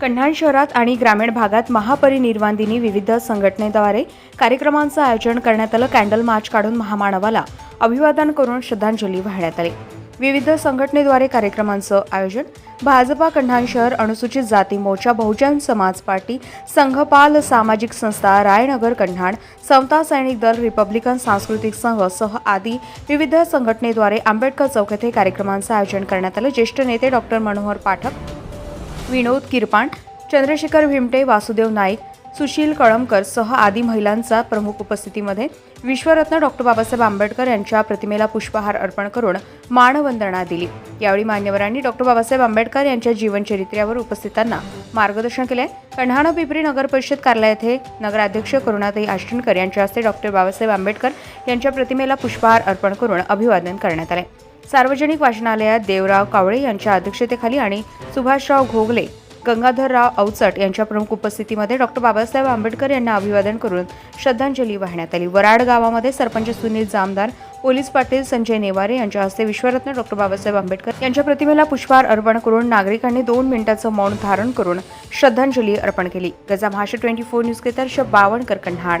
कन्हान शहरात आणि ग्रामीण भागात महापरिनिर्वाण दिनी विविध संघटनेद्वारे कार्यक्रमांचं आयोजन करण्यात आलं. कॅन्डल मार्च काढून महामानवाला अभिवादन करून श्रद्धांजली वाहण्यात आली. विविध संघटनेद्वारे कार्यक्रमांचं आयोजन. भाजपा कन्हान शहर अनुसूचित जाती मोर्चा बहुजन समाज पार्टी संघपाल सामाजिक संस्था रायनगर कन्हान समता सैनिक दल रिपब्लिकन सांस्कृतिक संघ सह आदी विविध संघटनेद्वारे आंबेडकर चौक येथे कार्यक्रमांचं आयोजन करण्यात आलं. ज्येष्ठ नेते डॉक्टर मनोहर पाठक विनोद किरपाण चंद्रशेखर भिमटे वासुदेव नाईक सुशील कळमकर सह आदी महिलांचा प्रमुख उपस्थितीमध्ये विश्वरत्न डॉक्टर बाबासाहेब आंबेडकर यांच्या प्रतिमेला पुष्पहार अर्पण करून मानवंदना दिली. यावेळी मान्यवरांनी डॉक्टर बाबासाहेब आंबेडकर यांच्या जीवनचरित्र्यावर उपस्थितांना मार्गदर्शन केले. कन्हाणा पिपरी नगर परिषद कार्यालय येथे नगराध्यक्ष करुणाताई आष्टणकर यांच्या हस्ते डॉक्टर बाबासाहेब आंबेडकर यांच्या प्रतिमेला पुष्पहार अर्पण करून अभिवादन करण्यात आले. सार्वजनिक वाचनालयात देवराव कावळे यांच्या अध्यक्षतेखाली आणि सुभाषराव घोगले गंगाधरराव अवचट यांच्या प्रमुख उपस्थितीमध्ये डॉक्टर बाबासाहेब आंबेडकर यांना अभिवादन करून श्रद्धांजली वाहण्यात आली. वराड गावामध्ये सरपंच सुनील जामदार पोलीस पाटील संजय नेवारे यांच्या हस्ते विश्वरत्न डॉक्टर बाबासाहेब आंबेडकर यांच्या प्रतिमेला पुष्पहार अर्पण करून नागरिकांनी दोन मिनिटाचं मौन धारण करून श्रद्धांजली अर्पण केली. गजा भाषा twenty four news Harshad Bawankar Kanhan